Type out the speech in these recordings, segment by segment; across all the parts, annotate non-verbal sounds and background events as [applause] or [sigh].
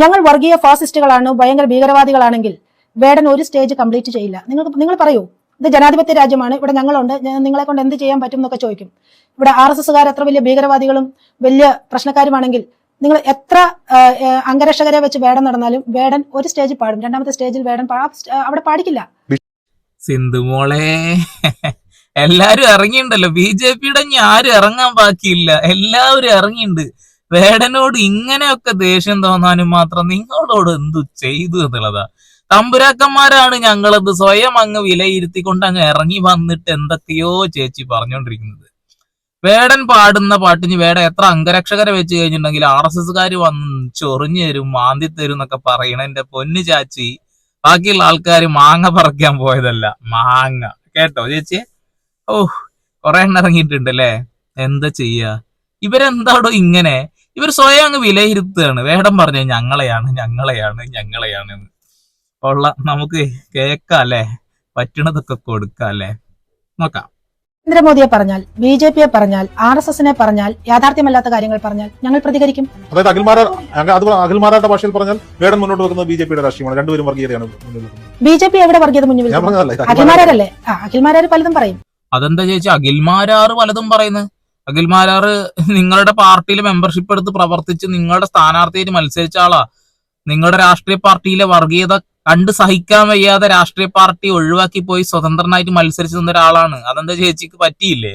ഞങ്ങൾ വർഗീയ ഫാസിസ്റ്റുകളാണോ ഭയങ്കര ഭീകരവാദികളാണെങ്കിൽ വേടൻ ഒരു സ്റ്റേജ് കംപ്ലീറ്റ് ചെയ്യില്ല. നിങ്ങൾ നിങ്ങൾ പറയൂ ഇത് ജനാധിപത്യ രാജ്യമാണ് ഇവിടെ ഞങ്ങളുണ്ട് നിങ്ങളെ കൊണ്ട് എന്ത് ചെയ്യാൻ പറ്റും എന്നൊക്കെ ചോദിക്കും. ഇവിടെ ആർ എസ് എസ്സുകാർ എത്ര വലിയ ഭീകരവാദികളും വലിയ പ്രശ്നക്കാരുമാണെങ്കിൽ നിങ്ങൾ എത്ര അംഗരക്ഷകരെ വെച്ച് വേടൻ നടന്നാലും വേടൻ ഒരു സ്റ്റേജ് പാടും. രണ്ടാമത്തെ സ്റ്റേജിൽ വേടൻ അവിടെ പാടിക്കില്ല. സിന്ധുമോളെ എല്ലാരും ഇറങ്ങിയിട്ടുണ്ടല്ലോ ബി ജെ പിയുടെ ആരും ഇറങ്ങാൻ ബാക്കിയില്ല. എല്ലാവരും ഇറങ്ങിയിട്ടുണ്ട് വേടനോട് ഇങ്ങനെയൊക്കെ ദേഷ്യം തോന്നാനും മാത്രം നിങ്ങളോട് എന്തു ചെയ്തു എന്നുള്ളതാ. തമ്പുരാക്കന്മാരാണ് ഞങ്ങളത് സ്വയം അങ്ങ് വിലയിരുത്തിക്കൊണ്ട് അങ്ങ് ഇറങ്ങി വന്നിട്ട് എന്തൊക്കെയോ ചേച്ചി പറഞ്ഞുകൊണ്ടിരിക്കുന്നത് വേടൻ പാടുന്ന പാട്ടിന് വേട എത്ര അംഗരക്ഷകരെ വെച്ച് കഴിഞ്ഞിട്ടുണ്ടെങ്കിൽ ആർ എസ് എസ്കാർ വന്ന് ചൊറിഞ്ഞു തരും മാന്തി തരും എന്നൊക്കെ പറയണ പൊന്നു ചാച്ചി. ബാക്കിയുള്ള ആൾക്കാർ മാങ്ങ പറിക്കാൻ പോയതല്ല മാങ്ങ. കേട്ടോ ചേച്ചി? ഓ കുറെ എണ്ണം ഇറങ്ങിയിട്ടുണ്ട് അല്ലേ? എന്താ ചെയ്യാ? ഇവരെന്താടോ ഇങ്ങനെ? ഇവർ സ്വയം അങ്ങ് വിലയിരുത്തുകയാണ്. വേടം പറഞ്ഞ ഞങ്ങളെയാണ് ഞങ്ങളെയാണ് ഞങ്ങളെയാണ് എന്ന്. ഉള്ള നമുക്ക് കേക്കാം അല്ലേ? പറ്റണതൊക്കെ കൊടുക്കാം അല്ലേ? നോക്കാം. നരേന്ദ്രമോദിയെ പറഞ്ഞാൽ ബി ജെ പിയെ പറഞ്ഞാൽ ആർ എസ് എസിനെ പറഞ്ഞാൽ യാഥാർത്ഥ്യമല്ലാത്ത കാര്യങ്ങൾ പറഞ്ഞാൽ ഞങ്ങൾ പ്രതികരിക്കും. അതായത് അഖിൽമാരാ അത് അഖിൽമാരാരുടെ ഭാഷയിൽ പറഞ്ഞാൽ വേടൻ മുന്നോട്ട് വെക്കുന്നത് ബി ജെ പിയുടെ രാഷ്ട്രീയമാണ്. രണ്ടുപേരും വർഗീയതയാണ് ബി ജെ പി എവിടെ വർഗീയത മുന്നിൽ അഖിൽമാരല്ലേ അഖിൽമാരാർ പലതും പറയും. അതെന്താ ചേച്ചി? അഖിൽമാരാർ പലതും പറയുന്നത്. അഖിൽമാരാറ് നിങ്ങളുടെ പാർട്ടിയിൽ മെമ്പർഷിപ്പ് എടുത്ത് പ്രവർത്തിച്ച് നിങ്ങളുടെ സ്ഥാനാർത്ഥിയായിട്ട് മത്സരിച്ച ആളാ. നിങ്ങളുടെ രാഷ്ട്രീയ പാർട്ടിയിലെ വർഗീയത കണ്ട് സഹിക്കാൻ വയ്യാതെ രാഷ്ട്രീയ പാർട്ടി ഒഴിവാക്കി പോയി സ്വതന്ത്രനായിട്ട് മത്സരിച്ചു നിന്ന ഒരാളാണ്. അതെന്താ ചേച്ചിക്ക് പറ്റിയില്ലേ?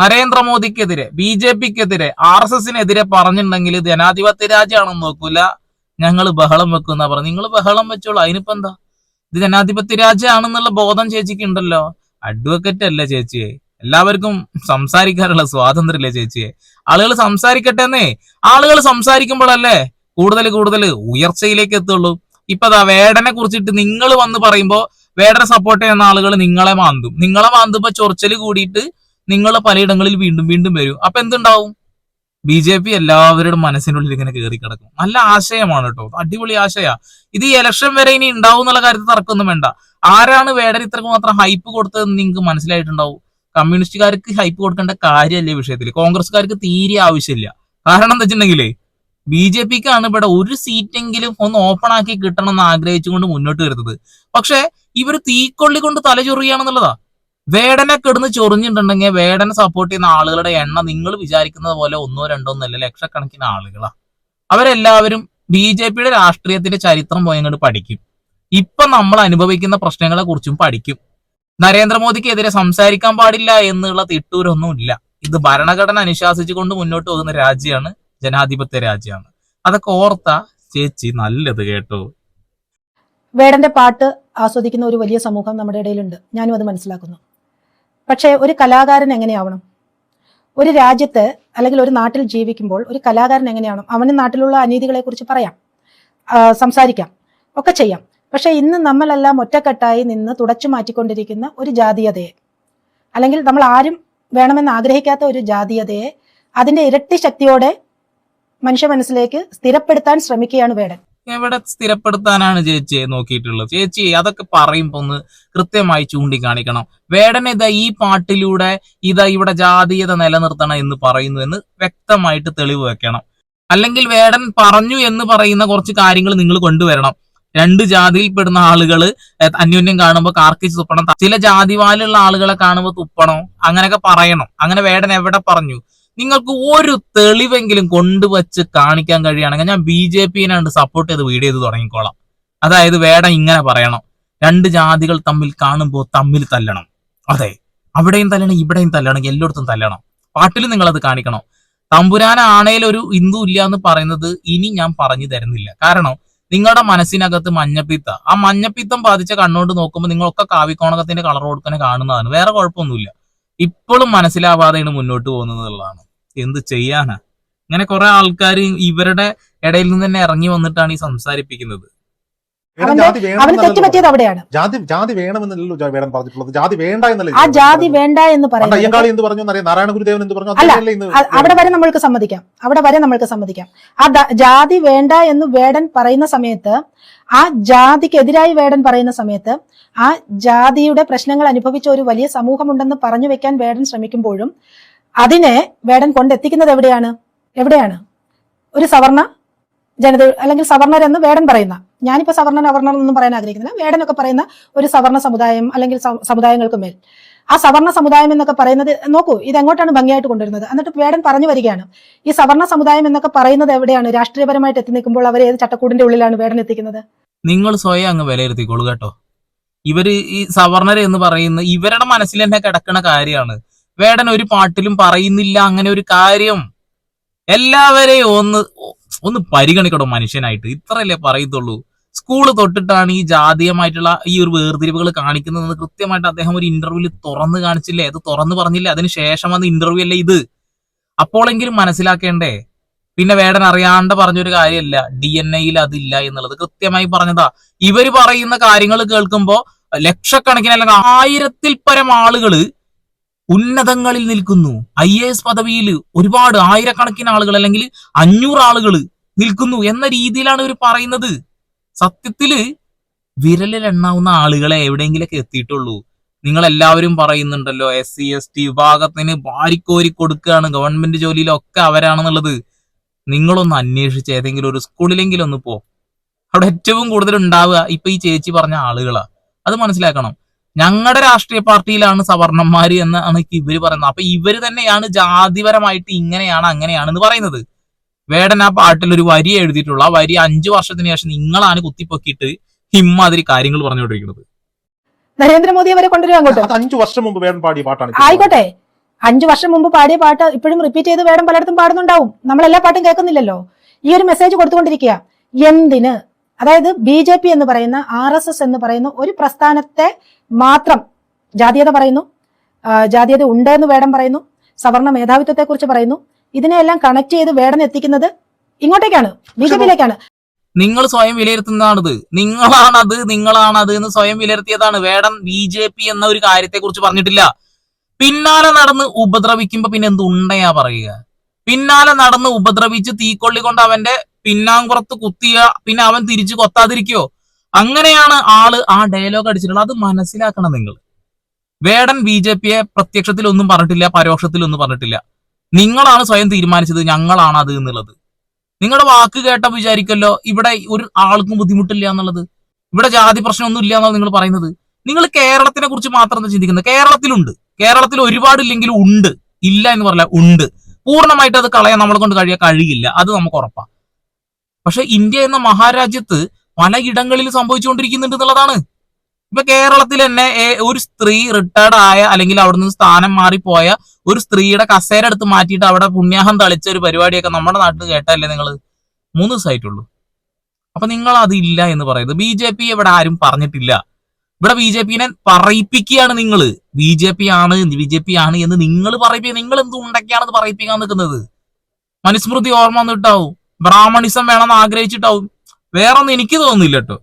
നരേന്ദ്രമോദിക്കെതിരെ ബി ജെ പിക്കെതിരെ ആർ എസ് എസിനെതിരെ പറഞ്ഞിട്ടുണ്ടെങ്കിൽ ജനാധിപത്യ രാജ്യമാണെന്ന് നോക്കൂല. ഞങ്ങൾ ബഹളം വെക്കുന്ന പറഞ്ഞു. നിങ്ങൾ ബഹളം വെച്ചോളൂ. അതിനിപ്പോ എന്താ? ഇത് ജനാധിപത്യ രാജ്യമാണെന്നുള്ള ബോധം ചേച്ചിക്ക് ഉണ്ടല്ലോ. അഡ്വക്കറ്റ് അല്ല ചേച്ചിയെ? എല്ലാവർക്കും സംസാരിക്കാനുള്ള സ്വാതന്ത്ര്യമില്ലേ ചേച്ചിയെ ആളുകൾ സംസാരിക്കട്ടെ എന്നേ. ആളുകൾ സംസാരിക്കുമ്പോഴല്ലേ കൂടുതൽ കൂടുതൽ ഉയർച്ചയിലേക്ക് എത്തുള്ളൂ. ഇപ്പൊ അതാ വേടനെ കുറിച്ചിട്ട് നിങ്ങൾ വന്ന് പറയുമ്പോ വേടനെ സപ്പോർട്ട് ചെയ്യുന്ന ആളുകൾ നിങ്ങളെ മാന്തും. നിങ്ങളെ മാന്തുമ്പോ ചൊറിച്ചൽ കൂടിയിട്ട് നിങ്ങൾ പലയിടങ്ങളിൽ വീണ്ടും വീണ്ടും വരും. അപ്പൊ എന്തുണ്ടാവും? ബി ജെ പി എല്ലാവരുടെ മനസ്സിനുള്ളിൽ ഇങ്ങനെ കയറി കിടക്കും നല്ല ആശയമാണ് കേട്ടോ. അടിപൊളി ആശയ. ഇത് ഈ ഇലക്ഷൻ വരെ ഇനി ഉണ്ടാവും എന്നുള്ള കാര്യത്തിൽ തർക്കമൊന്നും വേണ്ട. ആരാണ് വേടൻ ഇത്രക്ക് മാത്രം ഹൈപ്പ് കൊടുത്തതെന്ന് നിങ്ങൾക്ക് മനസ്സിലായിട്ടുണ്ടാവും? കമ്മ്യൂണിസ്റ്റുകാർക്ക് ഹൈപ്പ് കൊടുക്കേണ്ട കാര്യമല്ല ഈ വിഷയത്തിൽ കോൺഗ്രസ്സുകാർക്ക് തീരെ ആവശ്യമില്ല. കാരണം എന്താ വെച്ചിട്ടുണ്ടെങ്കിലേ ബി ജെ പിക്കാണ് ഇവിടെ ഒരു സീറ്റെങ്കിലും ഒന്ന് ഓപ്പൺ ആക്കി കിട്ടണം എന്ന് ആഗ്രഹിച്ചുകൊണ്ട് മുന്നോട്ട് വരുന്നത്. പക്ഷെ ഇവർ തീക്കൊള്ളി കൊണ്ട് തല ചൊറിയാണെന്നുള്ളതാ വേടനെ കിടന്ന് ചൊറിഞ്ഞിട്ടുണ്ടെങ്കിൽ വേടനെ സപ്പോർട്ട് ചെയ്യുന്ന ആളുകളുടെ എണ്ണം നിങ്ങൾ വിചാരിക്കുന്നത് പോലെ ഒന്നോ രണ്ടോ ഒന്നല്ല ലക്ഷക്കണക്കിന് ആളുകളാ. അവരെല്ലാവരും ബി ജെ പിയുടെ രാഷ്ട്രീയത്തിന്റെ ചരിത്രം പോയങ്ങോട്ട് പഠിക്കും. ഇപ്പൊ നമ്മൾ അനുഭവിക്കുന്ന പ്രശ്നങ്ങളെ കുറിച്ചും പഠിക്കും. നരേന്ദ്രമോദിക്കെതിരെ സംസാരിക്കാൻ പാടില്ല എന്നുള്ള തിട്ടൂരൊന്നും ഇല്ല ഇത് ഭരണഘടന അനുശാസിച്ചുകൊണ്ട് മുന്നോട്ട് പോകുന്ന രാജ്യമാണ് ജനാധിപത്യ രാജ്യമാണ്. അതൊക്കെ ഓർത്ത ചേച്ചി നല്ലത് കേട്ടോ. വേടന്റെ പാട്ട് ആസ്വദിക്കുന്ന ഒരു വലിയ സമൂഹം നമ്മുടെ ഇടയിലുണ്ട്. ഞാനും അത് മനസ്സിലാക്കുന്നു. പക്ഷേ ഒരു കലാകാരൻ എങ്ങനെയാവണം? ഒരു രാജ്യത്ത് അല്ലെങ്കിൽ ഒരു നാട്ടിൽ ജീവിക്കുമ്പോൾ ഒരു കലാകാരൻ എങ്ങനെയാവണം? അവന് നാട്ടിലുള്ള അനീതികളെ കുറിച്ച് പറയാം സംസാരിക്കാം ഒക്കെ ചെയ്യാം. പക്ഷെ ഇന്ന് നമ്മളെല്ലാം ഒറ്റക്കെട്ടായി നിന്ന് തുടച്ചു മാറ്റിക്കൊണ്ടിരിക്കുന്ന ഒരു ജാതീയതയെ. അല്ലെങ്കിൽ നമ്മൾ ആരും വേണമെന്ന് ആഗ്രഹിക്കാത്ത ഒരു ജാതീയതയെ അതിന്റെ ഇരട്ടി ശക്തിയോടെ മനുഷ്യ മനസ്സിലേക്ക് സ്ഥിരപ്പെടുത്താൻ ശ്രമിക്കുകയാണ് വേടൻ. എവിടെ സ്ഥിരപ്പെടുത്താനാണ് ചേച്ചിയെ നോക്കിയിട്ടുള്ളത്? ചേച്ചി അതൊക്കെ പറയുമ്പോ ഒന്ന് കൃത്യമായി ചൂണ്ടിക്കാണിക്കണം. വേടനെ ഇതാ ഈ പാട്ടിലൂടെ ഇതാ ഇവിടെ ജാതീയത നിലനിർത്തണം എന്ന് പറയുന്നു എന്ന് വ്യക്തമായിട്ട് തെളിവ് വെക്കണം. അല്ലെങ്കിൽ വേടൻ പറഞ്ഞു എന്ന് പറയുന്ന കുറച്ച് കാര്യങ്ങൾ നിങ്ങൾ കൊണ്ടുവരണം. രണ്ട് ജാതിയിൽപ്പെടുന്ന ആളുകൾ ഏ, അന്യോന്യം കാണുമ്പോൾ കാർക്കിച്ച് തുപ്പണം. ചില ജാതിവാലുള്ള ആളുകളെ കാണുമ്പോൾ തുപ്പണം. അങ്ങനെയൊക്കെ പറയണം. അങ്ങനെ വേടൻ എവിടെ പറഞ്ഞു? നിങ്ങൾക്ക് ഒരു തെളിവെങ്കിലും കൊണ്ടുവച്ച് കാണിക്കാൻ കഴിയുകയാണെങ്കിൽ ഞാൻ ബി ജെ പിന്നെ സപ്പോർട്ട് ചെയ്ത് വീഡിയോ ചെയ്ത് തുടങ്ങിക്കോളാം. അതായത് വേടൻ ഇങ്ങനെ പറയണം. രണ്ട് ജാതികൾ തമ്മിൽ കാണുമ്പോൾ തമ്മിൽ തല്ലണം. അതെ. അവിടെയും തല്ലണം ഇവിടെയും തല്ലണം എല്ലായിടത്തും തല്ലണം. പാട്ടിൽ നിങ്ങൾ അത് കാണിക്കണം. തമ്പുരാനാണേലൊരു ഹിന്ദു ഇല്ല എന്ന് പറയുന്നത് ഇനി ഞാൻ പറഞ്ഞു തരുന്നില്ല. കാരണം നിങ്ങളുടെ മനസ്സിനകത്ത് മഞ്ഞപ്പിത്ത. ആ മഞ്ഞപ്പിത്തം ബാധിച്ച കണ്ണുകൊണ്ട് നോക്കുമ്പോൾ നിങ്ങളൊക്കെ കാവിക്കോണകത്തിന്റെ കളർ കൊടുക്കനെ കാണുന്നതാണ്. വേറെ കുഴപ്പമൊന്നുമില്ല. ഇപ്പോഴും മനസ്സിലാവാതെയാണ് മുന്നോട്ട് പോകുന്നത് എന്നുള്ളതാണ്. എന്ത് ചെയ്യാനാ? ഇങ്ങനെ കുറെ ആൾക്കാർ ഇവരുടെ ഇടയിൽ നിന്ന് തന്നെ ഇറങ്ങി വന്നിട്ടാണ് ഈ സംസാരിപ്പിക്കുന്നത്. അവന് അവിടെയാണ്. ജാതി ജാതി വേണമെന്നല്ലോ പറഞ്ഞിട്ടുള്ളത്. ജാതി വേണ്ട എന്നല്ലേ ആ ജാതി വേണ്ട എന്ന് പറയുന്നത് അയ്യങ്കാളി പറഞ്ഞു? നാരായണ ഗുരുദേവൻ പറഞ്ഞു? അല്ല, അവിടെ വരെ നമ്മൾക്ക് സമ്മതിക്കാം. അവിടെ വരെ നമ്മൾക്ക് സമ്മതിക്കാം. ആ ജാതി വേണ്ട എന്ന് വേടൻ പറയുന്ന സമയത്ത് ആ ജാതിക്കെതിരായി വേടൻ പറയുന്ന സമയത്ത് ആ ജാതിയുടെ പ്രശ്നങ്ങൾ അനുഭവിച്ച ഒരു വലിയ സമൂഹമുണ്ടെന്ന് പറഞ്ഞു വെക്കാൻ വേടൻ ശ്രമിക്കുമ്പോഴും അതിനെ വേടൻ കൊണ്ടെത്തിക്കുന്നത് എവിടെയാണ്? എവിടെയാണ്? ഒരു സവർണ ജനത അല്ലെങ്കിൽ സവർണർ എന്ന് വേടൻ പറയുന്ന ഞാനിപ്പോ സവർണൻ അവർണർ എന്നൊന്നും പറയാൻ ആഗ്രഹിക്കുന്നില്ല. വേടനൊക്കെ പറയുന്ന ഒരു സവർണ സമുദായം അല്ലെങ്കിൽ സമുദായങ്ങൾക്ക് മേൽ. ആ സവർണ സമുദായം എന്നൊക്കെ പറയുന്നത് നോക്കൂ ഇത് എങ്ങോട്ടാണ് ഭംഗിയായിട്ട് കൊണ്ടുവരുന്നത്? എന്നിട്ട് വേടൻ പറഞ്ഞു വരികയാണ് ഈ സവർണ സമുദായം എന്നൊക്കെ പറയുന്നത് എവിടെയാണ്? രാഷ്ട്രീയപരമായിട്ട് എത്തി നിൽക്കുമ്പോൾ അവർ ഏത് ചട്ടക്കൂടിന്റെ ഉള്ളിലാണ് വേടൻ എത്തിക്കുന്നത്? നിങ്ങൾ സ്വയം അങ്ങ് വിലയിരുത്തിക്കോളൂ കേട്ടോ. ഇവർ ഈ സവർണർ എന്ന് പറയുന്ന ഇവരുടെ മനസ്സിൽ തന്നെ കിടക്കുന്ന കാര്യമാണ്. വേടൻ ഒരു പാട്ടിലും പറയുന്നില്ല അങ്ങനെ ഒരു കാര്യം. എല്ലാവരെയും ഒന്ന് ഒന്ന് പരിഗണിക്കണോ മനുഷ്യനായിട്ട്. ഇത്രയല്ലേ പറയത്തുള്ളൂ. സ്കൂൾ തൊട്ടിട്ടാണ് ഈ ജാതീയമായിട്ടുള്ള ഈ ഒരു വേർതിരിവുകൾ കാണിക്കുന്നതെന്ന് കൃത്യമായിട്ട് അദ്ദേഹം ഒരു ഇന്റർവ്യൂവിൽ തുറന്നു കാണിച്ചില്ലേ? അത് തുറന്നു പറഞ്ഞില്ലേ? അതിന് ശേഷം വന്ന ഇന്റർവ്യൂ അല്ലേ ഇത്? അപ്പോളെങ്കിലും മനസ്സിലാക്കേണ്ടേ? പിന്നെ വേടൻ അറിയാണ്ട് പറഞ്ഞൊരു കാര്യമല്ല ഡി എൻ എയിൽ അതില്ല എന്നുള്ളത് കൃത്യമായി പറഞ്ഞതാ. ഇവർ പറയുന്ന കാര്യങ്ങൾ കേൾക്കുമ്പോ ലക്ഷക്കണക്കിന് അല്ലെങ്കിൽ ആയിരത്തിൽ പരം ആളുകൾ ഉന്നതങ്ങളിൽ നിൽക്കുന്നു. ഐ എ എസ് പദവിയിൽ ഒരുപാട് ആയിരക്കണക്കിന് ആളുകൾ അല്ലെങ്കിൽ അഞ്ഞൂറ് ആളുകൾ നിൽക്കുന്നു എന്ന രീതിയിലാണ് ഇവർ പറയുന്നത്. സത്യത്തിൽ വിരലിൽ എണ്ണാവുന്ന ആളുകളെ എവിടെയെങ്കിലൊക്കെ എത്തിയിട്ടുള്ളൂ. നിങ്ങൾ എല്ലാവരും പറയുന്നുണ്ടല്ലോ എസ് സി എസ് ടി വിഭാഗത്തിന് വാരിക്കോരി കൊടുക്കുകയാണ്. ഗവൺമെന്റ് ജോലിയിലൊക്കെ അവരാണെന്നുള്ളത്. നിങ്ങളൊന്ന് അന്വേഷിച്ച് ഏതെങ്കിലും ഒരു സ്കൂളിലെങ്കിലും ഒന്ന് പോ. അവിടെ ഏറ്റവും കൂടുതൽ ഉണ്ടാവുക ഇപ്പൊ ഈ ചേച്ചി പറഞ്ഞ ആളുകളാ. അത് മനസ്സിലാക്കണം. ഞങ്ങളുടെ രാഷ്ട്രീയ പാർട്ടിയിലാണ് സവർണന്മാര് എന്നാണ് ഇവർ പറയുന്നത്. അപ്പൊ ഇവർ തന്നെയാണ് ജാതിപരമായിട്ട് ഇങ്ങനെയാണ് അങ്ങനെയാണ് എന്ന് പറയുന്നത്. വേടൻ ആ പാട്ടിൽ ഒരു വരി എഴുതിയിട്ടുള്ള. ആ വരി അഞ്ചു വർഷത്തിന് ശേഷം നിങ്ങളാണ് കുത്തിപ്പൊക്കിയിട്ട് ഇമ്മാതിരി കാര്യങ്ങൾ പറഞ്ഞുകൊണ്ടിരിക്കുന്നത്. നരേന്ദ്രമോദി അവരെ കൊണ്ടുവരും അങ്ങോട്ട്? അത് അഞ്ചു വർഷം മുമ്പ് വേടൻ പാടിയ പാട്ടാണ് ആയിക്കോട്ടെ. അഞ്ചു വർഷം മുമ്പ് പാടിയ പാട്ട് ഇപ്പോഴും റിപ്പീറ്റ് ചെയ്ത് വേടം പലയിടത്തും പാടുന്നുണ്ടാവും. നമ്മൾ എല്ലാ പാട്ടും കേൾക്കുന്നില്ലല്ലോ. ഈ ഒരു മെസ്സേജ് കൊടുത്തുകൊണ്ടിരിക്കുക. എന്തിന്? അതായത് ബി ജെ പി എന്ന് പറയുന്ന ആർ എസ് എസ് എന്ന് പറയുന്ന ഒരു പ്രസ്ഥാനത്തെ മാത്രം ജാതീയത പറയുന്നു. ജാതീയത ഉണ്ട് എന്ന് വേടം പറയുന്നു. സവർണ മേധാവിത്വത്തെ കുറിച്ച് പറയുന്നു. ഇതിനെല്ലാം കണക്ട് ചെയ്ത് വേടം എത്തിക്കുന്നത് ഇങ്ങോട്ടേക്കാണ് ബി ജെ പിയിലേക്കാണ്. നിങ്ങൾ സ്വയം വിലയിരുത്തുന്നതാണിത്. നിങ്ങളാണത് നിങ്ങളാണത് എന്ന് സ്വയം വിലയിരുത്തിയതാണ്. വേടം ബി ജെ പി എന്ന ഒരു കാര്യത്തെ കുറിച്ച് പറഞ്ഞിട്ടില്ല. പിന്നാലെ നടന്ന് ഉപദ്രവിക്കുമ്പോ പിന്നെ എന്തുണ്ടയാ പറയുക? പിന്നാലെ നടന്ന് ഉപദ്രവിച്ച് തീക്കൊള്ളി കൊണ്ട് അവന്റെ പിന്നാങ്കുറത്ത് കുത്തിയ പിന്നെ അവൻ തിരിച്ചു കൊത്താതിരിക്കോ? അങ്ങനെയാണ് ആൾ ആ ഡയലോഗ് അടിച്ചിട്ടുള്ളത്. അത് മനസ്സിലാക്കണം നിങ്ങൾ. വേടൻ ബി ജെ പിയെ പ്രത്യക്ഷത്തിൽ ഒന്നും പറഞ്ഞിട്ടില്ല പരോക്ഷത്തിൽ ഒന്നും പറഞ്ഞിട്ടില്ല. നിങ്ങളാണ് സ്വയം തീരുമാനിച്ചത് ഞങ്ങളാണ് അത് എന്നുള്ളത്. നിങ്ങളുടെ വാക്ക് കേട്ട വിചാരിക്കല്ലോ ഇവിടെ ഒരു ആൾക്കും ബുദ്ധിമുട്ടില്ല എന്നുള്ളത്. ഇവിടെ ജാതി പ്രശ്നമൊന്നും ഇല്ല എന്നാണ് നിങ്ങൾ പറയുന്നത്. നിങ്ങൾ കേരളത്തിനെ കുറിച്ച് മാത്രം ചിന്തിക്കുന്നത്? കേരളത്തിലുണ്ട്. കേരളത്തിൽ ഒരുപാട് ഇല്ലെങ്കിലും ഉണ്ട്. ഇല്ല എന്ന് പറഞ്ഞാൽ ഉണ്ട്. പൂർണമായിട്ട് അത് കളയാൻ നമ്മളെ കൊണ്ട് കഴിയാൻ കഴിയില്ല. അത് നമുക്ക് ഉറപ്പാണ് പക്ഷെ ഇന്ത്യ എന്ന മഹാരാജ്യത്ത് പലയിടങ്ങളിൽ സംഭവിച്ചുകൊണ്ടിരിക്കുന്നുണ്ട് എന്നുള്ളതാണ്. ഇപ്പൊ കേരളത്തിൽ തന്നെ ഒരു സ്ത്രീ റിട്ടയർഡ് ആയ അല്ലെങ്കിൽ അവിടെ നിന്ന് സ്ഥാനം മാറിപ്പോയ ഒരു സ്ത്രീയുടെ കസേര എടുത്ത് മാറ്റിയിട്ട് അവിടെ പുണ്യാഹം തളിച്ച ഒരു പരിപാടിയൊക്കെ നമ്മുടെ നാട്ടിൽ കേട്ടല്ലേ നിങ്ങൾ മൂന്ന് ദിവസമായിട്ടുള്ളൂ. അപ്പൊ നിങ്ങൾ അതില്ല എന്ന് പറയുന്നത്. ബി ജെ പി ഇവിടെ ആരും പറഞ്ഞിട്ടില്ല. ഇവിടെ ബി ജെ പിനെ പറയിപ്പിക്കുകയാണ് നിങ്ങൾ ബി ജെ പി ആണ് ബി ജെ പി ആണ് എന്ന് നിങ്ങൾ പറയിപ്പിക്കുക. നിങ്ങൾ എന്ത് പറയിപ്പിക്കാൻ നിൽക്കുന്നത്? മനുസ്മൃതി ഓർമ്മ വന്നിട്ടാവും. ബ്രാഹ്മണിസം വേണമെന്ന് ആഗ്രഹിച്ചിട്ടാവും. വേറൊന്നും എനിക്ക് തോന്നുന്നില്ല കേട്ടോ.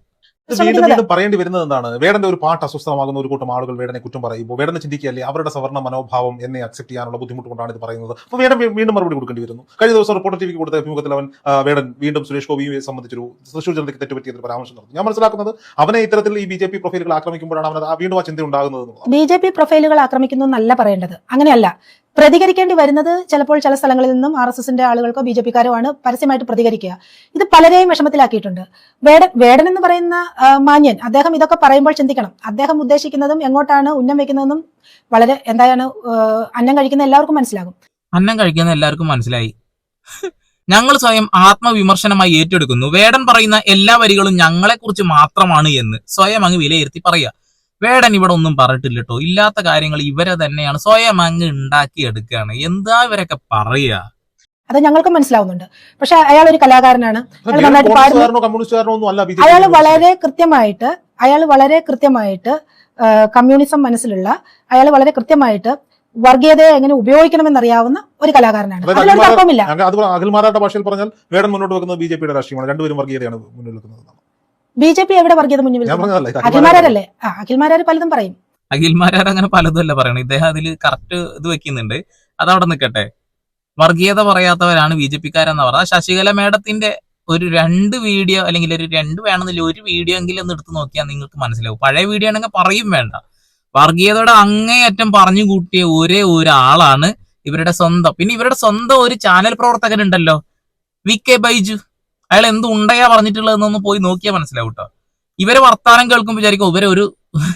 വീണ്ടും വീണ്ടും പറയേണ്ടി വരുന്നത് എന്താണ്? വേടന്റെ ഒരു പാട്ട് അസ്വസ്ഥമാകുന്ന ഒരു കൂട്ടം ആളുകൾ വേടനെ കുറ്റം പറയുമ്പോൾ വേടനെ ചിന്തിക്കുകയല്ലേ അവരുടെ സവർണ മനോഭാവം എന്നെ അക്സെപ്റ്റ് ചെയ്യാനുള്ള ബുദ്ധിമുട്ട് കൊണ്ടാണ് ഇത് പറയുന്നത്. അപ്പോൾ വേടൻ വീണ്ടും മറുപടി കൊടുക്കേണ്ടി വരുന്നു. കഴിഞ്ഞ ദിവസം റിപ്പോർട്ടർ ടിവിക്ക് കൊടുത്ത അഭിമുഖത്തിൽ അവൻ വേടൻ വീണ്ടും സുരേഷ് ഗോപിയെ സംബന്ധിച്ചൊരു തൃശൂർ ജനതയ്ക്ക് തെറ്റുപറ്റിയ പരാമർശം നടത്തി. ഞാൻ മനസ്സിലാക്കുന്നത് അവനെ ഇത്തരത്തിൽ ഈ ബി ജെ പി പ്രൊഫൈലുകൾ ആക്രമിക്കുമ്പോഴാണ് അവൻ ആ വീണ്ടും ആ ചിന്ത ഉണ്ടാകുന്നത്. ബി ജെ പി പ്രൊഫൈലുകൾ ആക്രമിക്കുന്നു എന്നല്ല പറയേണ്ടത്. അങ്ങനെയല്ല. പ്രതികരിക്കേണ്ടി വരുന്നത് ചിലപ്പോൾ ചില സ്ഥലങ്ങളിൽ നിന്നും ആർ എസ് എസിന്റെ ആളുകൾക്കോ ബി ജെ പിക്കാരോ ആണ് പരസ്യമായിട്ട് പ്രതികരിക്കുക. ഇത് പലരെയും വിഷമത്തിലാക്കിയിട്ടുണ്ട്. വേടൻ വേടൻ എന്ന് പറയുന്ന മാന്യൻ അദ്ദേഹം ഇതൊക്കെ പറയുമ്പോൾ ചിന്തിക്കണം. അദ്ദേഹം ഉദ്ദേശിക്കുന്നതും എങ്ങോട്ടാണ് ഉന്നം വെക്കുന്നതെന്നും വളരെ എന്താണ് അന്നം കഴിക്കുന്ന എല്ലാവർക്കും മനസ്സിലാകും. അന്നം കഴിക്കുന്ന എല്ലാവർക്കും മനസ്സിലായി. ഞങ്ങൾ സ്വയം ആത്മവിമർശനമായി ഏറ്റെടുക്കുന്നു. വേടൻ പറയുന്ന എല്ലാ വരികളും ഞങ്ങളെ കുറിച്ച് മാത്രമാണ് എന്ന് സ്വയം അങ്ങ് വിലയിരുത്തി പറയുക. വേടൻ ഇവിടെ ഒന്നും പറഞ്ഞിട്ടില്ല കേട്ടോ ഇല്ലാത്ത കാര്യങ്ങൾ ഇവരെ തന്നെയാണ് സ്വയം അങ്ങ് ഉണ്ടാക്കി എടുക്കുകയാണ് എന്താ ഇവരൊക്കെ പറയുക? അത് ഞങ്ങൾക്ക് മനസ്സിലാവുന്നുണ്ട്. പക്ഷെ അയാൾ ഒരു കലാകാരനാണ്. അയാൾ വളരെ കൃത്യമായിട്ട് അയാൾ വളരെ കൃത്യമായിട്ട് കമ്മ്യൂണിസം മനസ്സിലുള്ള അയാൾ വളരെ കൃത്യമായിട്ട് വർഗീയതയെ എങ്ങനെ ഉപയോഗിക്കണമെന്നറിയാവുന്ന ഒരു കലാകാരനാണ്. അഖിൽ അതിലൊരു അത് ഭാഷയിൽ പറഞ്ഞാൽ വേടൻ മുന്നോട്ട് വെക്കുന്നത് ബി ജെ പിയുടെ രാഷ്ട്രീയമാണ്. രണ്ടുപേരും വർഗീയതയാണ് മുന്നോട്ട് വെക്കുന്നത് ബി ജെ പി എവിടെ വർഗീയത മുന്നിൽ അഖിൽമാരല്ലേ ആ അഖിൽമാരാർ പലതും പറയും. അഖിൽമാരാർ അങ്ങനെ പലതും അല്ല പറയണം ഇദ്ദേഹം അതിൽ കറക്റ്റ് ഇത് വെക്കുന്നുണ്ട്. അവിടെ നിൽക്കട്ടെ. വർഗീയത പറയാത്തവരാണ് ബി ജെ പിക്കാരെന്ന് പറഞ്ഞാൽ ശശികല മേഡത്തിന്റെ ഒരു രണ്ട് വീഡിയോ അല്ലെങ്കിൽ ഒരു രണ്ട് വേണമെന്നില്ല ഒരു വീഡിയോ എങ്കിലും ഒന്ന് എടുത്ത് നോക്കിയാൽ നിങ്ങൾക്ക് മനസ്സിലാവും. പഴയ വീഡിയോ ആണെങ്കിൽ പറയും വേണ്ട. വർഗീയതയുടെ അങ്ങേയറ്റം പറഞ്ഞു കൂട്ടിയ ഒരേ ഒരാളാണ് ഇവരുടെ സ്വന്തം. പിന്നെ ഇവരുടെ സ്വന്തം ഒരു ചാനൽ പ്രവർത്തകനുണ്ടല്ലോ വി കെ ബൈജു. അയാൾ എന്ത് ഉണ്ടയാ പറഞ്ഞിട്ടുള്ളതെന്നൊന്ന് പോയി നോക്കിയാൽ മനസ്സിലാവും കേട്ടോ ഇവരെ വർത്താനം കേൾക്കുമ്പോൾ വിചാരിക്കും ഇവരെ ഒരു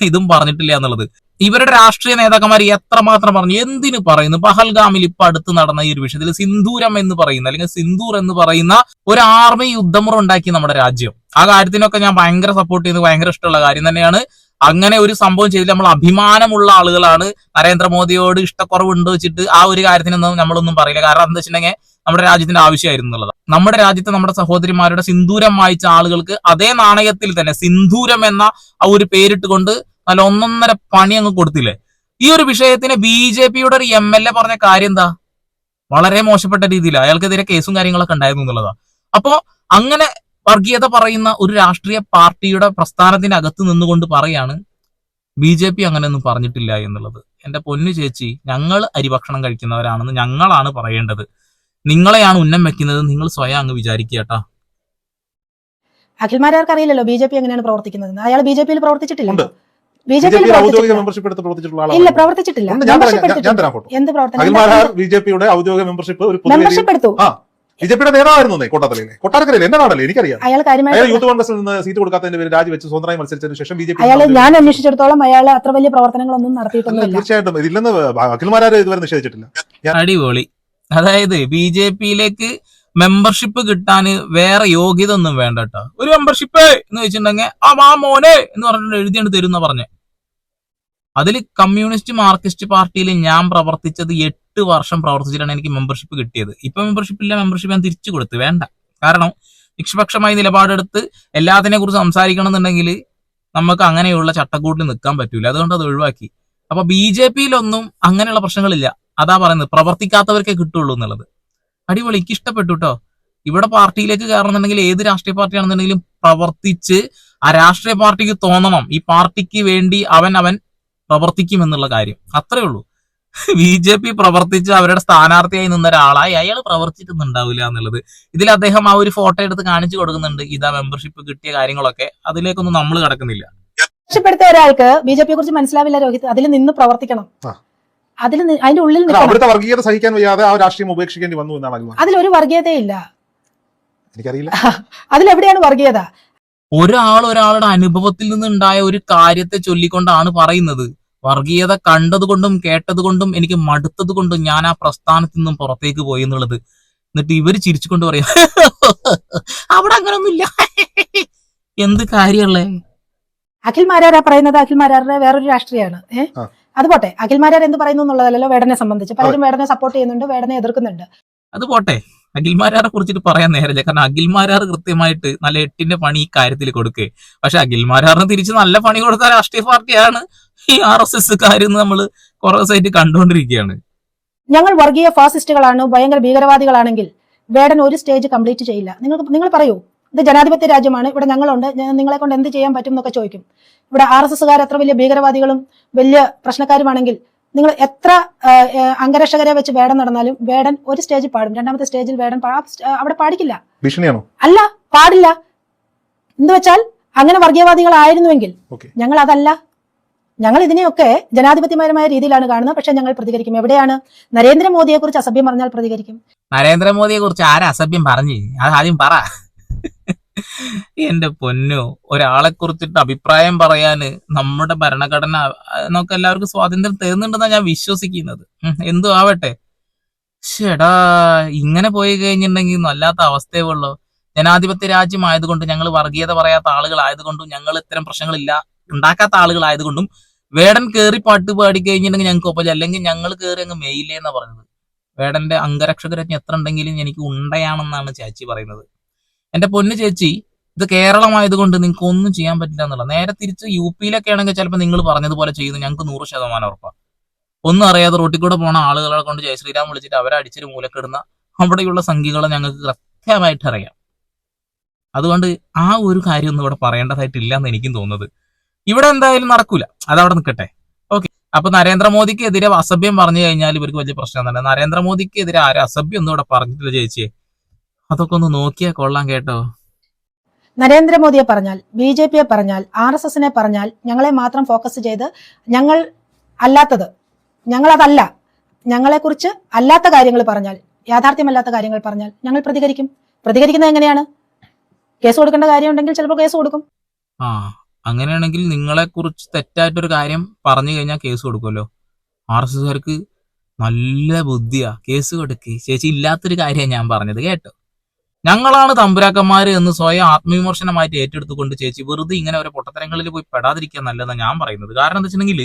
ഇതും പറഞ്ഞിട്ടില്ല എന്നുള്ളത്. ഇവരുടെ രാഷ്ട്രീയ നേതാക്കന്മാർ എത്രമാത്രം പറഞ്ഞു എന്തിനു പറയുന്നു? പഹൽഗാമിൽ ഇപ്പൊ അടുത്ത് നടന്ന ഈ ഒരു വിഷയത്തിൽ സിന്ദൂരം എന്ന് പറയുന്ന അല്ലെങ്കിൽ സിന്ദൂർ എന്ന് പറയുന്ന ഒരു ആർമി യുദ്ധമുറ ഉണ്ടാക്കി നമ്മുടെ രാജ്യം. ആ കാര്യത്തിനൊക്കെ ഞാൻ ഭയങ്കര സപ്പോർട്ട് ചെയ്യുന്നത് ഭയങ്കര ഇഷ്ടമുള്ള കാര്യം തന്നെയാണ്. അങ്ങനെ ഒരു സംഭവം ചെയ്തിൽ നമ്മൾ അഭിമാനമുള്ള ആളുകളാണ്. നരേന്ദ്രമോദിയോട് ഇഷ്ടക്കുറവുണ്ട് വെച്ചിട്ട് ആ ഒരു കാര്യത്തിനൊന്നും നമ്മളൊന്നും പറയില്ല. കാരണം എന്താ വെച്ചിട്ടുണ്ടെങ്കിൽ നമ്മുടെ രാജ്യത്തിന്റെ ആവശ്യമായിരുന്നു എന്നുള്ളത് നമ്മുടെ രാജ്യത്തെ നമ്മുടെ സഹോദരിമാരുടെ സിന്ദൂരം വായിച്ച ആളുകൾക്ക് അതേ നാണയത്തിൽ തന്നെ സിന്ദൂരം എന്ന ആ ഒരു പേരിട്ട് കൊണ്ട് നല്ല ഒന്നൊന്നര പണി അങ്ങ് കൊടുത്തില്ലേ? ഈ ഒരു വിഷയത്തിന് ബി ജെ പിയുടെ ഒരു എം എൽ എ പറഞ്ഞ കാര്യം എന്താ? വളരെ മോശപ്പെട്ട രീതിയിൽ അയാൾക്കെതിരെ കേസും കാര്യങ്ങളൊക്കെ ഉണ്ടായിരുന്നു എന്നുള്ളതാണ് അപ്പോ അങ്ങനെ വർഗീയത പറയുന്ന ഒരു രാഷ്ട്രീയ പാർട്ടിയുടെ പ്രസ്ഥാനത്തിനകത്ത് നിന്നുകൊണ്ട് പറയാണ് ബി ജെ പി അങ്ങനെയൊന്നും പറഞ്ഞിട്ടില്ല എന്നുള്ളത്. എന്റെ പൊന്നു ചേച്ചി ഞങ്ങൾ അരിഭക്ഷണം കഴിക്കുന്നവരാണെന്ന് ഞങ്ങളാണ് പറയേണ്ടത്. നിങ്ങളെയാണ് ഉന്നം വെക്കുന്നത്. നിങ്ങൾ സ്വയം അങ്ങ് വിചാരിക്കുക കേട്ടാ. അഖിൽമാരാർക്ക് അറിയില്ലല്ലോ ബി ജെ പി എങ്ങനെയാണ് പ്രവർത്തിക്കുന്നത്? അയാൾ ബി ജെ പിയിൽ പ്രവർത്തിച്ചിട്ടില്ല. ഉണ്ട്. ബി ജെ പിയിൽ പി ഔദ്യോഗിക മെമ്പർഷിപ്പ് എടുത്ത് പ്രവർത്തിച്ചിട്ടുള്ള ഇല്ല പ്രവർത്തിച്ചിട്ടില്ല. എന്ത് പ്രവർത്തനം? ബി ജെ പിയുടെ ഔദ്യോഗിക മെമ്പർഷിപ്പ് ഒരു മെമ്പർഷിപ്പ് എടുത്തു. ബി ജെ പിയുടെ നേതാവായിരുന്നു കൊട്ടാത്തലയിലെ. കൊട്ടാരക്കരയിൽ എന്റെ നാടല്ലേ എനിക്കറിയാം. അയാൾ യൂത്ത് കോൺഗ്രസിൽ നിന്ന് സീറ്റ് കൊടുക്കാത്തതിന്റെ പേര് രാജിവെച്ച് സ്വന്തമായി മത്സരിച്ചതിന് ശേഷം ബി ജെ അയാൾ ഞാൻ അന്വേഷിച്ചിടത്തോളം അയാൾ അത്ര വലിയ പ്രവർത്തനങ്ങളൊന്നും നടത്തിയിട്ടില്ല തീർച്ചയായിട്ടും. ഇതില്ലെന്ന് അഖിൽമാരാരും ഇതുവരെ നിഷേധിച്ചിട്ടില്ല. അടിപൊളി. അതായത് ബി ജെ പിയിലേക്ക് മെമ്പർഷിപ്പ് കിട്ടാൻ വേറെ യോഗ്യത ഒന്നും വേണ്ട കേട്ടോ ഒരു മെമ്പർഷിപ്പ് എന്ന് വെച്ചിട്ടുണ്ടെങ്കിൽ ആ മാ മോനെ എന്ന് പറഞ്ഞിട്ട് എഴുതിയാണ് തരുന്ന പറഞ്ഞ. അതിൽ കമ്മ്യൂണിസ്റ്റ് മാർക്സിസ്റ്റ് പാർട്ടിയിൽ ഞാൻ പ്രവർത്തിച്ചത് എട്ട് വർഷം പ്രവർത്തിച്ചിട്ടാണ് എനിക്ക് മെമ്പർഷിപ്പ് കിട്ടിയത്. ഇപ്പൊ മെമ്പർഷിപ്പ് ഇല്ല മെമ്പർഷിപ്പ് ഞാൻ തിരിച്ചു കൊടുത്ത്. വേണ്ട. കാരണം നിഷ്പക്ഷമായി നിലപാടെടുത്ത് എല്ലാത്തിനെ കുറിച്ച് സംസാരിക്കണം എന്നുണ്ടെങ്കിൽ നമുക്ക് അങ്ങനെയുള്ള ചട്ടക്കൂട്ടിൽ നിൽക്കാൻ പറ്റൂല. അതുകൊണ്ട് അത് ഒഴിവാക്കി. അപ്പൊ ബി ജെ പിയിലൊന്നും അങ്ങനെയുള്ള പ്രശ്നങ്ങളില്ല. അതാ പറയുന്നത് പ്രവർത്തിക്കാത്തവർക്കേ കിട്ടുള്ളൂ എന്നുള്ളത്. അടിപൊളി എനിക്ക് ഇഷ്ടപ്പെട്ടു കേട്ടോ ഇവിടെ പാർട്ടിയിലേക്ക് കയറണമെന്നുണ്ടെങ്കിൽ ഏത് രാഷ്ട്രീയ പാർട്ടിയാണെന്നുണ്ടെങ്കിലും പ്രവർത്തിച്ച് ആ രാഷ്ട്രീയ പാർട്ടിക്ക് തോന്നണം. ഈ പാർട്ടിക്ക് വേണ്ടി അവൻ അവൻ പ്രവർത്തിക്കും എന്നുള്ള കാര്യം. അത്രേ ഉള്ളൂ. [laughs] ബി ജെ പി പ്രവർത്തിച്ച് അവരുടെ സ്ഥാനാർത്ഥിയായി നിന്ന ഒരാളായി അയാൾ പ്രവർത്തിക്കുന്നുണ്ടാവില്ല എന്നുള്ളത്. ഇതിൽ അദ്ദേഹം ആ ഒരു ഫോട്ടോ എടുത്ത് കാണിച്ചു കൊടുക്കുന്നുണ്ട്. ഇതാ മെമ്പർഷിപ്പ് കിട്ടിയ കാര്യങ്ങളൊക്കെ. അതിലേക്കൊന്നും നമ്മൾ കിടക്കുന്നില്ല. രക്ഷപ്പെടുത്ത ഒരാൾക്ക് ബി ജെ പിയെ കുറിച്ച് മനസ്സിലാവില്ല രോഹിത്. അതിൽ നിന്ന് പ്രവർത്തിക്കണം. അതിൽ അതിന്റെ ഉള്ളിൽ അവിടുത്തെ വർഗീയത സഹിക്കാൻ വയ്യാതെ ആ രാഷ്ട്രീയം ഉപേക്ഷിക്കേണ്ടി വന്നു എന്നാണ് അഖിൽമാർ അതിലൊരു വർഗീയതയില്ല എനിക്കറിയില്ല. [laughs] അതിലെവിടെയാണ് വർഗീയത ഒരാൾ ഒരാളുടെ അനുഭവത്തിൽ നിന്നുണ്ടായ ഒരു കാര്യത്തെ ചൊല്ലിക്കൊണ്ടാണ് പറയുന്നത്. വർഗീയത കണ്ടതുകൊണ്ടും കേട്ടതുകൊണ്ടും എനിക്ക് മടുത്തത് കൊണ്ടും ഞാൻ ആ പ്രസ്ഥാനത്തിൽ നിന്നും പുറത്തേക്ക് പോയി എന്നുള്ളത്. എന്നിട്ട് ഇവർ ചിരിച്ചുകൊണ്ട് പറയാം [laughs] അവിടെ അങ്ങനൊന്നുമില്ല. [laughs] എന്ത് കാര്യല്ലേ അഖിൽമാരാരാ പറയുന്നത്? അഖിൽമാരാരുടെ വേറൊരു രാഷ്ട്രീയമാണ് ഏഹ് ആ. അത് പോട്ടെ അഖിൽമാരാർ എന്ത് പറയുന്നു എന്നുള്ളതല്ലോ വേടനെ സംബന്ധിച്ച്. പലരും വേടനെ സപ്പോർട്ട് ചെയ്യുന്നുണ്ട് വേടനെ എതിർക്കുന്നുണ്ട്. അത് പോട്ടെ അഖിൽമാരാറെ കുറിച്ചിട്ട് പറയാൻ നേരമില്ല. കാരണം അഖിൽമാരാർ കൃത്യമായിട്ട് നല്ല എട്ടിന്റെ പണി ഈ കാര്യത്തിൽ കൊടുക്കേ. പക്ഷെ അഖിൽമാരാറിന് തിരിച്ച് നല്ല പണി കൊടുത്ത രാഷ്ട്രീയ പാർട്ടിയാണ് ഈ ആർ എസ് എസ് കാര്യം നമ്മൾ കുറെ ദിവസമായിട്ട് കണ്ടുകൊണ്ടിരിക്കുകയാണ്. ഞങ്ങൾ വർഗീയ ഫാസിസ്റ്റുകളാണ് ഭയങ്കര ഭീകരവാദികളാണെങ്കിൽ വേടൻ ഒരു സ്റ്റേജ് കംപ്ലീറ്റ് ചെയ്യില്ല. നിങ്ങൾക്ക് നിങ്ങൾ പറയൂ ഇത് ജനാധിപത്യ രാജ്യമാണ്. ഇവിടെ ഞങ്ങളുണ്ട്. നിങ്ങളെ കൊണ്ട് എന്ത് ചെയ്യാൻ പറ്റും എന്നൊക്കെ ചോദിക്കും. ഇവിടെ ആർ എസ് എസ്സുകാർ എത്ര വലിയ ഭീകരവാദികളും വലിയ പ്രശ്നക്കാരുമാണെങ്കിൽ നിങ്ങൾ എത്ര അംഗരക്ഷകരെ വെച്ച് വേടൻ നടന്നാലും വേടൻ ഒരു സ്റ്റേജ് പാടും. രണ്ടാമത്തെ സ്റ്റേജിൽ വേടൻ അവിടെ പാടിക്കില്ല. ഭീഷണിയാണോ? അല്ല പാടില്ല. എന്ന് വെച്ചാൽ അങ്ങനെ വർഗീയവാദികളായിരുന്നുവെങ്കിൽ ഞങ്ങൾ അതല്ല. ഞങ്ങൾ ഇതിനെയൊക്കെ ജനാധിപത്യപരമായ രീതിയിലാണ് കാണുന്നത്. പക്ഷെ ഞങ്ങൾ പ്രതികരിക്കും. എവിടെയാണ്? നരേന്ദ്രമോദിയെ കുറിച്ച് അസഭ്യം പറഞ്ഞാൽ പ്രതികരിക്കും. നരേന്ദ്രമോദിയെ കുറിച്ച് ആരാ അസഭ്യം പറഞ്ഞു? അത് ആദ്യം പറ. എന്റെ പൊന്നു ഒരാളെ കുറിച്ചിട്ട് അഭിപ്രായം പറയാന് നമ്മുടെ ഭരണഘടന നമുക്ക് എല്ലാവർക്കും സ്വാതന്ത്ര്യം തരുന്നുണ്ടെന്നാണ് ഞാൻ വിശ്വസിക്കുന്നത്. എന്തു ആവട്ടെ. ഷെടാ ഇങ്ങനെ പോയി കഴിഞ്ഞിട്ടുണ്ടെങ്കിൽ നല്ലാത്ത അവസ്ഥയേ ഉള്ളു. ജനാധിപത്യ രാജ്യമായതുകൊണ്ട് ഞങ്ങൾ വർഗീയത പറയാത്ത ആളുകളായതുകൊണ്ടും ഞങ്ങൾ ഇത്തരം പ്രശ്നങ്ങളില്ല ഉണ്ടാക്കാത്ത ആളുകളായതുകൊണ്ടും വേടൻ കയറി പാട്ട് പാടി കഴിഞ്ഞിട്ടുണ്ടെങ്കിൽ ഞങ്ങൾക്ക് ഒപ്പം അല്ലെങ്കിൽ ഞങ്ങൾ കയറി അങ്ങ് മെയിലേ എന്നാ പറഞ്ഞത്. വേടന്റെ അംഗരക്ഷകരജ്ഞ എത്ര ഉണ്ടെങ്കിലും എനിക്ക് ഉണ്ടയാണെന്നാണ് ചേച്ചി പറയുന്നത്. എന്റെ പൊന്നു ചേച്ചി ഇത് കേരളമായതുകൊണ്ട് നിങ്ങൾക്ക് ഒന്നും ചെയ്യാൻ പറ്റില്ല എന്നുള്ള നേരെ തിരിച്ച് യു പിയിലൊക്കെ ആണെങ്കിൽ ചിലപ്പോൾ നിങ്ങൾ പറഞ്ഞതുപോലെ ചെയ്യുന്നു. ഞങ്ങൾക്ക് നൂറ് ശതമാനം ഉറപ്പാണ് ഒന്നും അറിയാതെ റോട്ടിൽ കൂടെ പോണ ആളുകളെ കൊണ്ട് ജയശ്രീരാം വിളിച്ചിട്ട് അവരെ അടിച്ചൊരു മൂലക്കിടുന്ന അവിടെയുള്ള സംഖ്യകളെ ഞങ്ങൾക്ക് കൃത്യമായിട്ട് അറിയാം. അതുകൊണ്ട് ആ ഒരു കാര്യം ഒന്നും ഇവിടെ പറയേണ്ടതായിട്ടില്ല എന്ന് എനിക്കും തോന്നുന്നത്. ഇവിടെ എന്തായാലും നടക്കൂല. അതവിടെ നിൽക്കട്ടെ. ഓക്കെ. അപ്പൊ നരേന്ദ്രമോദിക്ക് എതിരെ അസഭ്യം പറഞ്ഞു കഴിഞ്ഞാൽ ഇവർക്ക് വലിയ പ്രശ്നം തന്നെ നരേന്ദ്രമോദിക്ക് എതിരെ ആരും അസഭ്യം ഒന്നും ഇവിടെ പറഞ്ഞിട്ടില്ല ചേച്ചിയെ. അതൊക്കെ ഒന്ന് നോക്കിയാ കൊള്ളാം കേട്ടോ. നരേന്ദ്രമോദിയെ പറഞ്ഞാൽ ബി ജെ പിയെ പറഞ്ഞാൽ ആർ എസ് എസിനെ പറഞ്ഞാൽ ഞങ്ങളെ മാത്രം ഫോക്കസ് ചെയ്ത് ഞങ്ങൾ അല്ലാത്തത് ഞങ്ങളതല്ല ഞങ്ങളെക്കുറിച്ച് അല്ലാത്ത കാര്യങ്ങൾ പറഞ്ഞാൽ യാഥാർത്ഥ്യമല്ലാത്ത കാര്യങ്ങൾ പറഞ്ഞാൽ ഞങ്ങൾ പ്രതികരിക്കും. പ്രതികരിക്കുന്നത് എങ്ങനെയാണ്? കേസ് കൊടുക്കേണ്ട കാര്യം ഉണ്ടെങ്കിൽ ചിലപ്പോൾ കേസ് കൊടുക്കും. ആ അങ്ങനെയാണെങ്കിൽ നിങ്ങളെ കുറിച്ച് തെറ്റായിട്ടൊരു കാര്യം പറഞ്ഞു കഴിഞ്ഞാൽ കേസ് കൊടുക്കുമല്ലോ. ആർ എസ് എസ്കാർക്ക് നല്ല ബുദ്ധിയാ. കേസ് കൊടുക്ക്. ചേച്ചി ഇല്ലാത്തൊരു കാര്യമാണ് ഞാൻ പറഞ്ഞത്. കേട്ടോ. ഞങ്ങളാണ് തമ്പുരാക്കന്മാർ എന്ന് സ്വയം ആത്മവിമർശനമായിട്ട് ഏറ്റെടുത്തുകൊണ്ട് ചേച്ചി വെറുതെ ഇങ്ങനെ ഒരു പൊട്ടത്തരങ്ങളിൽ പോയി പെടാതിരിക്കുക നല്ലതാണ് ഞാൻ പറയുന്നത്. കാരണം എന്താ വെച്ചിട്ടുണ്ടെങ്കിൽ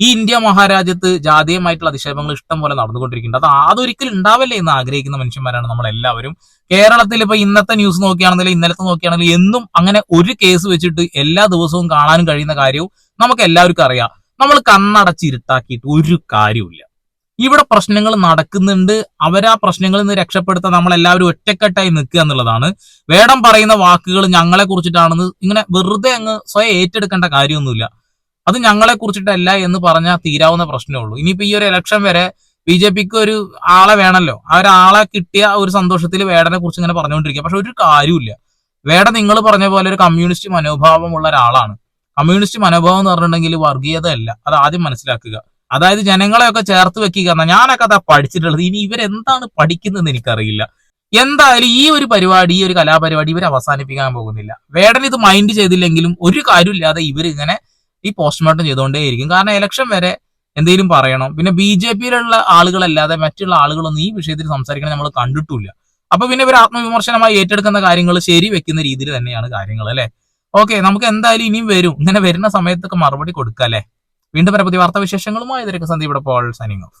ഈ ഇന്ത്യ മഹാരാജ്യത്ത് ജാതീയമായിട്ടുള്ള അധിക്ഷേപങ്ങൾ ഇഷ്ടം പോലെ നടന്നുകൊണ്ടിരിക്കുന്നുണ്ട്. അത് അതൊരിക്കലും ഉണ്ടാവല്ലേ എന്ന് ആഗ്രഹിക്കുന്ന മനുഷ്യന്മാരാണ് നമ്മളെല്ലാവരും. കേരളത്തിൽ ഇപ്പൊ ഇന്നത്തെ ന്യൂസ് നോക്കുകയാണെങ്കിലും ഇന്നലത്തെ നോക്കുകയാണെങ്കിലും എന്നും അങ്ങനെ ഒരു കേസ് വെച്ചിട്ട് എല്ലാ ദിവസവും കാണാനും കഴിയുന്ന കാര്യവും നമുക്ക് എല്ലാവർക്കും അറിയാം. നമ്മൾ കണ്ണടച്ചിരുട്ടാക്കിയിട്ട് ഒരു കാര്യമില്ല ഇവിടെ പ്രശ്നങ്ങൾ നടക്കുന്നുണ്ട്. അവരാ പ്രശ്നങ്ങളിൽ നിന്ന് രക്ഷപ്പെടുത്താൻ നമ്മൾ എല്ലാവരും ഒറ്റക്കെട്ടായി നിൽക്കുക എന്നുള്ളതാണ്. വേടം പറയുന്ന വാക്കുകൾ ഞങ്ങളെ കുറിച്ചിട്ടാണെന്ന് ഇങ്ങനെ വെറുതെ അങ്ങ് സ്വയം ഏറ്റെടുക്കേണ്ട കാര്യമൊന്നുമില്ല. അത് ഞങ്ങളെ കുറിച്ചിട്ടല്ല എന്ന് പറഞ്ഞാൽ തീരാവുന്ന പ്രശ്നമേ ഉള്ളൂ. ഇനിയിപ്പോ ഈ ഒരു ഇലക്ഷൻ വരെ ബി ജെ പിക്ക് ഒരു ആളെ വേണമല്ലോ. ആ ഒരാളെ കിട്ടിയ ഒരു സന്തോഷത്തിൽ വേടനെ കുറിച്ച് ഇങ്ങനെ പറഞ്ഞുകൊണ്ടിരിക്കുക. പക്ഷെ ഒരു കാര്യമില്ല വേട നിങ്ങൾ പറഞ്ഞ പോലെ ഒരു കമ്മ്യൂണിസ്റ്റ് മനോഭാവമുള്ള ഒരാളാണ്. കമ്മ്യൂണിസ്റ്റ് മനോഭാവം എന്ന് പറഞ്ഞിട്ടുണ്ടെങ്കിൽ വർഗീയതയല്ല. അത് ആദ്യം മനസ്സിലാക്കുക. അതായത് ജനങ്ങളെയൊക്കെ ചേർത്ത് വെക്കുക എന്നാ ഞാനൊക്കെ അതാ പഠിച്ചിട്ടുള്ളത്. ഇനി ഇവരെന്താണ് പഠിക്കുന്നതെന്ന് എനിക്കറിയില്ല. എന്തായാലും ഈ ഒരു പരിപാടി ഈ ഒരു കലാപരിപാടി ഇവർ അവസാനിപ്പിക്കാൻ പോകുന്നില്ല. വേടൻ ഇത് മൈൻഡ് ചെയ്തില്ലെങ്കിലും ഒരു കാര്യമില്ലാതെ ഇവർ ഇങ്ങനെ ഈ പോസ്റ്റ്മോർട്ടം ചെയ്തുകൊണ്ടേയിരിക്കും. കാരണം ഇലക്ഷൻ വരെ എന്തെങ്കിലും പറയണം. പിന്നെ ബി ജെ പിയിലുള്ള ആളുകളല്ലാതെ മറ്റുള്ള ആളുകളൊന്നും ഈ വിഷയത്തിൽ സംസാരിക്കണം നമ്മൾ കണ്ടിട്ടില്ല. അപ്പൊ പിന്നെ ഇവർ ആത്മവിമർശനമായി ഏറ്റെടുക്കുന്ന കാര്യങ്ങൾ ശരി വെക്കുന്ന രീതിയിൽ തന്നെയാണ് കാര്യങ്ങൾ അല്ലെ? ഓക്കെ നമുക്ക് എന്തായാലും ഇനിയും വരും. ഇങ്ങനെ വരുന്ന സമയത്തൊക്കെ മറുപടി കൊടുക്കാം അല്ലെ? വീണ്ടും പരപതി വാർത്താ വിശേഷങ്ങളുമായി ഇതിരക്ക് സന്ദീപ് പോൾ സൈനിങ് ഓഫ്